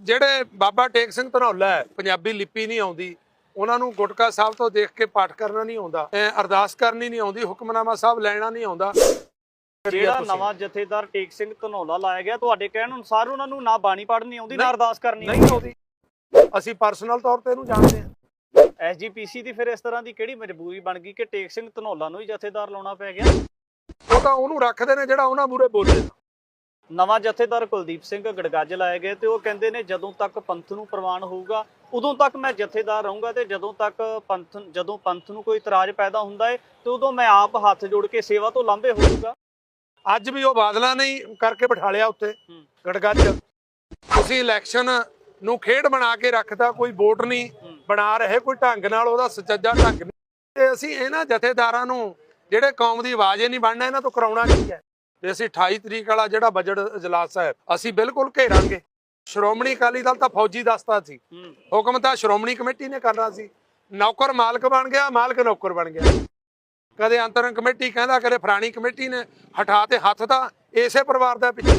ਜਿਹੜੇ ਬਾਬਾ ਟੇਕ ਸਿੰਘ ਧਨੌਲਾ ਹੈ ਪੰਜਾਬੀ ਲਿਪੀ ਨਹੀਂ ਆਉਂਦੀ ਉਹਨਾਂ ਨੂੰ ਗੁਟਕਾ ਸਾਹਿਬ ਤੋਂ ਦੇਖ ਕੇ ਪਾਠ ਕਰਨਾ ਨਹੀਂ ਆਉਂਦਾ ਐਂ ਅਰਦਾਸ ਕਰਨੀ ਨਹੀਂ ਆਉਂਦੀ ਹੁਕਮਨਾਮਾ ਸਾਹਿਬ ਲੈਣਾ ਨਹੀਂ ਆਉਂਦਾ। ਜਿਹੜਾ ਨਵਾਂ ਜਥੇਦਾਰ ਟੇਕ ਸਿੰਘ ਧਨੌਲਾ ਲਾਇਆ ਗਿਆ ਤੁਹਾਡੇ ਕਹਿਣ ਅਨੁਸਾਰ ਉਹਨਾਂ ਨੂੰ ਨਾ ਬਾਣੀ ਪੜ੍ਹਨੀ ਆਉਂਦੀ ਨਾ ਅਰਦਾਸ ਕਰਨੀ ਨਹੀਂ ਆਉਂਦੀ। ਅਸੀਂ ਪਰਸਨਲ ਤੌਰ ਤੇ ਇਹਨੂੰ ਜਾਣਦੇ ਹਾਂ। ਐਸਜੀਪੀਸੀ ਦੀ ਫਿਰ ਇਸ ਤਰ੍ਹਾਂ ਦੀ ਕਿਹੜੀ ਮਜਬੂਰੀ ਬਣ ਗਈ ਕਿ ਟੇਕ ਸਿੰਘ ਧਨੌਲਾ ਨੂੰ ਹੀ ਜਥੇਦਾਰ ਲਾਉਣਾ ਪੈ ਗਿਆ? ਉਹ ਤਾਂ ਉਹਨੂੰ ਰੱਖਦੇ ਨੇ ਜਿਹੜਾ ਉਹਨਾਂ ਮੂਰੇ ਬੋਲੇ। ਨਵਾਂ ਜਥੇਦਾਰ ਕੁਲਦੀਪ ਸਿੰਘ ਗੜਗੱਜ ਲਾਏ ਗਏ ਤੇ ਉਹ ਕਹਿੰਦੇ ਨੇ ਜਦੋਂ ਤੱਕ ਪੰਥ ਨੂੰ ਪ੍ਰਵਾਨ ਹੋਊਗਾ ਉਦੋਂ ਤੱਕ ਮੈਂ ਜਥੇਦਾਰ ਰਹੂੰਗਾ ਤੇ ਜਦੋਂ ਤੱਕ ਪੰਥ ਜਦੋਂ ਪੰਥ ਨੂੰ ਕੋਈ ਇਤਰਾਜ਼ ਪੈਦਾ ਹੁੰਦਾ ਹੈ ਤੇ ਉਦੋਂ ਮੈਂ ਆਪ ਹੱਥ ਜੋੜ ਕੇ ਸੇਵਾ ਤੋਂ ਲਾਂਭੇ ਹੋਊਗਾ ਅੱਜ ਵੀ ਉਹ ਬਾਦਲਾਂ ਨਹੀਂ ਕਰਕੇ ਬਿਠਾ ਲਿਆ ਉੱਤੇ ਹੂੰ। ਗੜਗੱਜ ਤੁਸੀਂ ਇਲੈਕਸ਼ਨ ਨੂੰ ਖੇਡ ਬਣਾ ਕੇ ਰੱਖਦਾ ਕੋਈ ਵੋਟ ਨਹੀਂ। ਬਣਾ ਰਹੇ ਕੋਈ ਢੰਗ ਨਾਲ ਉਹਦਾ ਸੁਚੱਜਾ ਢੰਗ ਨਹੀਂ ਤੇ ਅਸੀਂ ਇਹਨਾਂ ਜਥੇਦਾਰਾਂ ਨੂੰ ਜਿਹੜੇ ਕੌਮ ਦੀ ਆਵਾਜ਼ ਹੀ ਨਹੀਂ ਬਣਨਾ ਇਹਨਾਂ ਤੋਂ ਕਰਾਉਣਾ ਕੀ ਹੈ ਤੇ ਅਸੀਂ 28 ਤਰੀਕ ਵਾਲਾ ਜਿਹੜਾ ਬਜਟ ਇਜਲਾਸ ਹੈ ਅਸੀਂ ਬਿਲਕੁਲ ਘੇਰਾਂਗੇ। ਸ਼੍ਰੋਮਣੀ ਅਕਾਲੀ ਦਲ ਤਾਂ ਫੌਜੀ ਦਸਤਾ ਸੀ। ਹੁਕਮ ਤਾਂ ਸ਼੍ਰੋਮਣੀ ਕਮੇਟੀ ਨੇ ਕਰਨਾ ਸੀ। ਨੌਕਰ ਮਾਲਕ ਬਣ ਗਿਆ ਮਾਲਕ ਨੌਕਰ ਬਣ ਗਿਆ। ਕਦੇ ਅੰਤਰੰਗ ਕਮੇਟੀ ਕਹਿੰਦਾ ਕਦੇ ਫਰਾਣੀ ਕਮੇਟੀ ਨੇ ਹਟਾ ਤੇ ਹੱਥ ਤਾਂ ਇਸੇ ਪਰਿਵਾਰ ਦਾ ਪਿੱਛੇ।